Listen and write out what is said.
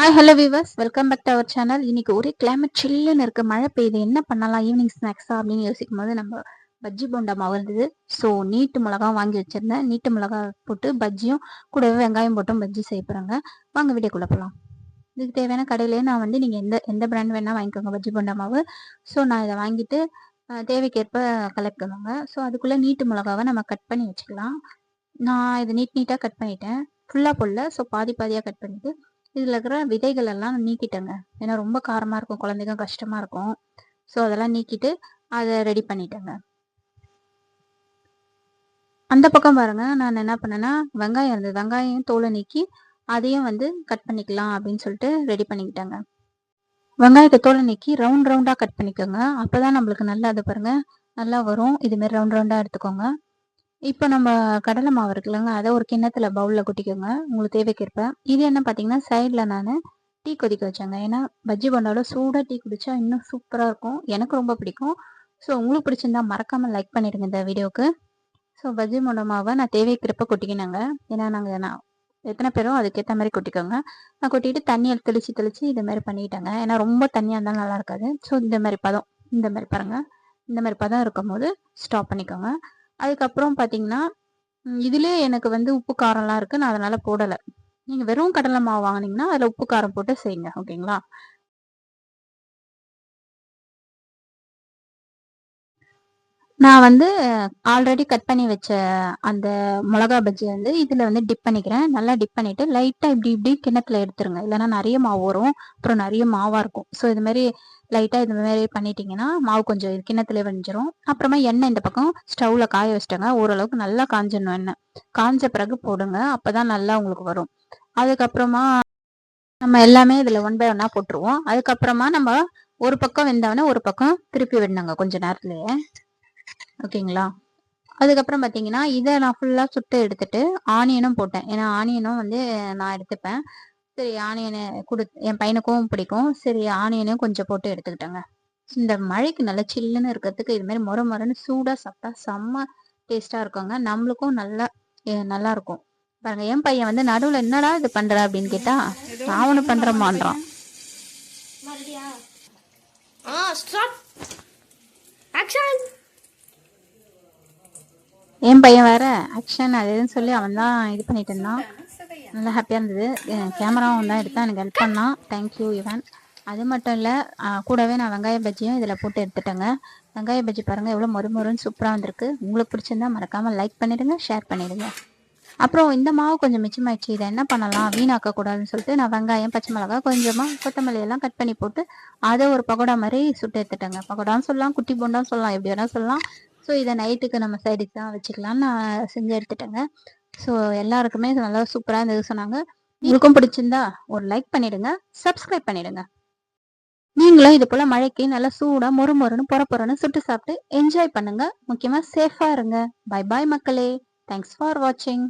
Hi hello viewers welcome back to our channel இன்னைக்கு ஒரே climate சில்லுன்னு இருக்குது மழை பெய்யுது. என்ன பண்ணலாம்? ஈவினிங் ஸ்நாக்ஸா அப்படின்னு யோசிக்கும் போது நம்ம பஜ்ஜி போண்டா மாவு இருந்தது. ஸோ நீட்டு மிளகா வாங்கி வச்சுருந்தேன். நீட்டு மிளகா போட்டு பஜ்ஜியும் கூடவே வெங்காயம் போட்டும் பஜ்ஜி செய்ய போகிறாங்க வாங்க வீடியோக்குள்ள போகலாம் இதுக்கு தேவையான கடையிலேயே நான் வந்து நீங்கள் எந்த எந்த பிராண்ட் வேணால் வாங்கிக்கோங்க பஜ்ஜி போண்டா மாவு. ஸோ நான் இதை வாங்கிட்டு தேவைக்கேற்ப கலெக்ட் பண்ணுவாங்க ஸோ அதுக்குள்ளே நீட்டு மிளகாவை நம்ம கட் பண்ணி வச்சுக்கலாம். நான் இதை நீட் நீட்டாக கட் பண்ணிட்டேன். ஃபுல்லாக போடல. ஸோ பாதி பாதியாக கட் பண்ணிவிட்டு இதில் இருக்கிற விதைகள் எல்லாம் நீக்கிட்டேங்க. ஏன்னா ரொம்ப காரமாக இருக்கும். குழந்தைங்க கஷ்டமாக இருக்கும். ஸோ அதெல்லாம் நீக்கிட்டு அதை ரெடி பண்ணிட்டேங்க. அந்த பக்கம் பாருங்க. நான் என்ன பண்ணேன்னா வெங்காயம் இருந்தது. வெங்காயம் தோலை நீக்கி அதையும் வந்து கட் பண்ணிக்கலாம் அப்படின்னு சொல்லிட்டு ரெடி பண்ணிக்கிட்டேங்க. வெங்காயத்தை தோலை நீக்கி ரவுண்ட் ரவுண்டாக கட் பண்ணிக்கோங்க. அப்போ தான் நம்மளுக்கு நல்லா அது பாருங்க நல்லா வரும். இதுமாரி ரவுண்ட் ரவுண்டாக எடுத்துக்கோங்க. இப்போ நம்ம கடலை மாவு இருக்குல்லங்க அதை ஒரு கிண்ணத்தில் பவுலில் கொட்டிக்கோங்க. உங்களுக்கு தேவைக்கேற்ப. இது என்ன பார்த்தீங்கன்னா சைடில் நான் டீ கொதிக்க வச்சேங்க. ஏன்னா பஜ்ஜி போண்டாவில் சூடாக டீ குடித்தா இன்னும் சூப்பராக இருக்கும். எனக்கு ரொம்ப பிடிக்கும். ஸோ உங்களுக்கு பிடிச்சிருந்தா மறக்காமல் லைக் பண்ணிடுங்க இந்த வீடியோவுக்கு ஸோ பஜ்ஜி போண்டா மாவை நான் தேவைக்கிறப்ப கொட்டிக்கினாங்க. ஏன்னா நாங்கள் நான் எத்தனை பேரும் அதுக்கேற்ற மாதிரி கொட்டிக்கோங்க. நான் கொட்டிட்டு தண்ணியை தெளித்து தெளித்து இது மாதிரி பண்ணிக்கிட்டேங்க. ஏன்னா ரொம்ப தண்ணியாக இருந்தாலும் நல்லா இருக்காது. ஸோ இந்த மாதிரி பதம் இந்த மாதிரி பாருங்கள் இந்த மாதிரி பதம் இருக்கும் போது ஸ்டாப் பண்ணிக்கோங்க. அதுக்கப்புறம் பார்த்தீங்கன்னா இதுலேயே எனக்கு வந்து உப்பு காரம்லாம் இருக்குது நான் அதனால் போடலை. நீங்கள் வெறும் கடலை மாவு வாங்கினீங்கன்னா அதில் உப்பு காரம் போட்டு செய்யுங்க. ஓகேங்களா? நான் வந்து ஆல்ரெடி கட் பண்ணி வச்ச அந்த மிளகா பஜ்ஜி வந்து இதில் வந்து டிப் பண்ணிக்கிறேன். நல்லா டிப் பண்ணிவிட்டு லைட்டாக இப்படி இப்படி கிணத்துல எடுத்துருங்க. இல்லைன்னா நிறைய மாவு வரும். அப்புறம் நிறைய மாவாக இருக்கும். ஸோ இது மாதிரி லைட்டாக இது மாதிரி பண்ணிட்டீங்கன்னா மாவு கொஞ்சம் கிண்ணத்துல வெஞ்சிரும். அப்புறமா எண்ணெய் இந்த பக்கம் ஸ்டவ்வில் காய வச்சிட்டோங்க. ஓரளவுக்கு நல்லா காஞ்சிடணும் எண்ணெய். காஞ்ச பிறகு போடுங்க. அப்போ தான் நல்லா உங்களுக்கு வரும். அதுக்கப்புறமா நம்ம எல்லாமே இதில் ஒன் பை ஒன்னாக போட்டுருவோம். அதுக்கப்புறமா நம்ம ஒரு பக்கம் வெந்தவொடனே ஒரு பக்கம் திருப்பி விடணுங்க கொஞ்சம் நேரத்துலேயே. ஓகேங்களா? அதுக்கப்புறம் பார்த்தீங்கன்னா இதை நான் ஃபுல்லாக சுட்டு எடுத்துட்டு ஆனியனும் போட்டேன். ஏன்னா ஆனியனும் வந்து நான் எடுத்துப்பேன். சரி ஆனியனை கொடு என் பையனுக்கும் பிடிக்கும். சரி ஆனியனையும் கொஞ்சம் போட்டு எடுத்துக்கிட்டேங்க. இந்த மழைக்கு நல்லா சில்லுன்னு இருக்கிறதுக்கு இது மாதிரி முறை முறைன்னு சூடாக சாப்பிட்டா செம்ம டேஸ்ட்டாக இருக்குங்க. நம்மளுக்கும் நல்லா நல்லா இருக்கும். பாருங்க என் பையன் வந்து நடுவில் என்னடா இது பண்ற அப்படின்னு கேட்டா நான் ஒன்று பண்றேமான்றான் ஆக்ஷன் என் பையன் வேற ஆக்ஷன் அது இதுன்னு சொல்லி அவன் தான் இது பண்ணிட்டு இருந்தான். நல்லா ஹாப்பியாக இருந்தது. கேமராவும் தான் எடுத்தான். எனக்கு ஹெல்ப் பண்ணான். தேங்க்யூ இவன் அது மட்டும் இல்லை கூடவே நான் வெங்காய பஜ்ஜியும் இதில் போட்டு எடுத்துட்டேங்க. வெங்காய பஜ்ஜி பாருங்கள் எவ்வளோ மொறு மொறுன்னு சூப்பராக வந்திருக்கு. உங்களுக்கு பிடிச்சிருந்தா மறக்காமல் லைக் பண்ணிடுங்க ஷேர் பண்ணிடுங்க. அப்புறம் இந்த மாவு கொஞ்சம் மிச்சமாயிடுச்சு. இதை என்ன பண்ணலாம்? வீணாக்க கூடாதுன்னு சொல்லிட்டு நான் வெங்காயம் பச்சை மிளகா கொஞ்சமாக கொத்தமல்லி எல்லாம் கட் பண்ணி போட்டு அதை ஒரு பகோடா மாதிரி சுட்டு எடுத்துட்டேங்க. பகோடான்னு சொல்லலாம் குட்டி போண்டான்னு சொல்லலாம் எப்படி வேணா சொல்லலாம். ஸோ இதை நைட்டுக்கு நம்ம சைடுக்கு தான் வச்சுக்கலாம்னு நான் செஞ்சு எடுத்துட்டேங்க. ஸோ எல்லாருக்குமே நல்லா சூப்பராக இருந்தது சொன்னாங்க. உங்களுக்கும் பிடிச்சிருந்தா ஒரு லைக் பண்ணிடுங்க சப்ஸ்கிரைப் பண்ணிடுங்க. நீங்களும் இது போல் மழைக்கு நல்லா சூடாக மொறு மொறுன்னு புற சுட்டு சாப்பிட்டு என்ஜாய் பண்ணுங்க. முக்கியமாக சேஃபாக இருங்க. பை பாய் மக்களே. தேங்க்ஸ் ஃபார் வாட்சிங்